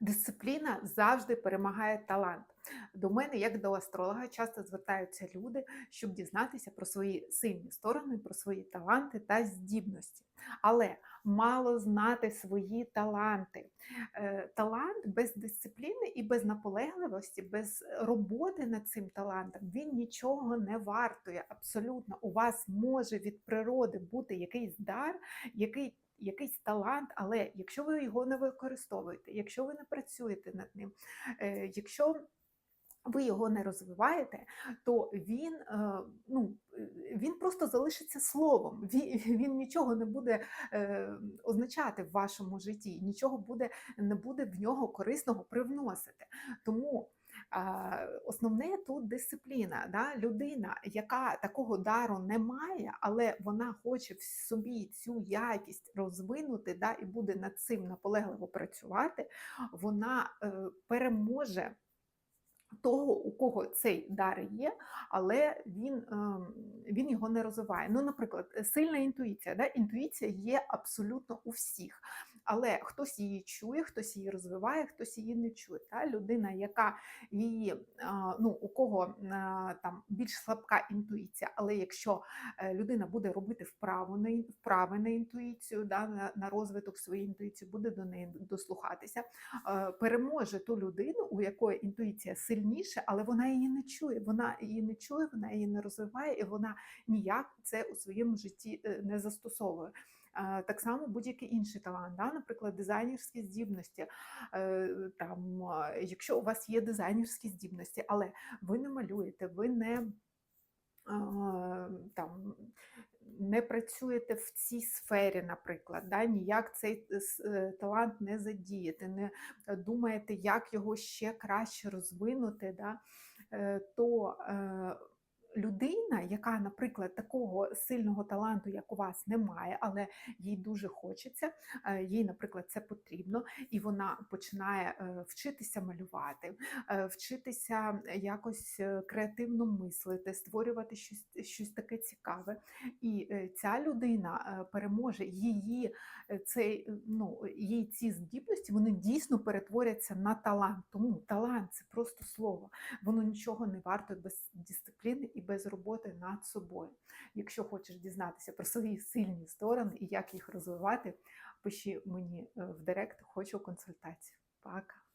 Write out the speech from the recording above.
Дисципліна завжди перемагає талант. До мене, як до астролога, часто звертаються люди, щоб дізнатися про свої сильні сторони, про свої таланти та здібності. Але мало знати свої таланти. Е, Талант без дисципліни і без наполегливості, без роботи над цим талантом, він нічого не вартує. Абсолютно, у вас може від природи бути якийсь дар, який якийсь талант, але якщо ви його не використовуєте, якщо ви не працюєте над ним, е, якщо ви його не розвиваєте, то він, е, ну, він просто залишиться словом. Він, він нічого не буде е, означати в вашому житті, нічого буде, не буде в нього корисного привносити. Тому Основне тут дисципліна. Да? Людина, яка такого дару не має, але вона хоче в собі цю якість розвинути да, і буде над цим наполегливо працювати, вона е, переможе. Того, у кого цей дар є, але він ем, він його не розвиває. Ну, Наприклад, сильна інтуїція. Да? Інтуїція є абсолютно у всіх, але хтось її чує, хтось її розвиває, хтось її не чує. Да? Людина, яка її, ну, у кого там більш слабка інтуїція, але якщо е, людина буде робити вправу на вправи на інтуїцію, да, на, розвиток своєї інтуїції, буде до неї дослухатися, е, переможе ту людину, у якої інтуїція сильна сильніше, але вона її не чує. Вона її не чує, вона її не розвиває, і вона ніяк це у своєму житті е, не застосовує. Так само будь-який інший талант, да? наприклад, дизайнерські здібності. Е, там, Якщо у вас є дизайнерські здібності, але ви не малюєте, ви не там не працюєте в цій сфері, наприклад, да, ніяк цей е, талант не задієте, не думаєте, як його ще краще розвинути, да, е, то людина, яка, наприклад, такого сильного таланту, як у вас, немає, але їй дуже хочеться, е, їй, наприклад, це потрібно, і вона починає е, вчитися малювати, е, вчитися якось креативно мислити, створювати щось щось таке цікаве. І ця людина переможе її цей, ну, її ці здібності, вони дійсно перетворяться на талант. Тому талант це просто слово, воно нічого не варто без дисципліни і без роботи над собою. Якщо хочеш дізнатися про свої сильні сторони і як їх розвивати, пиши мені е, в директ, хочу консультацію. Пока!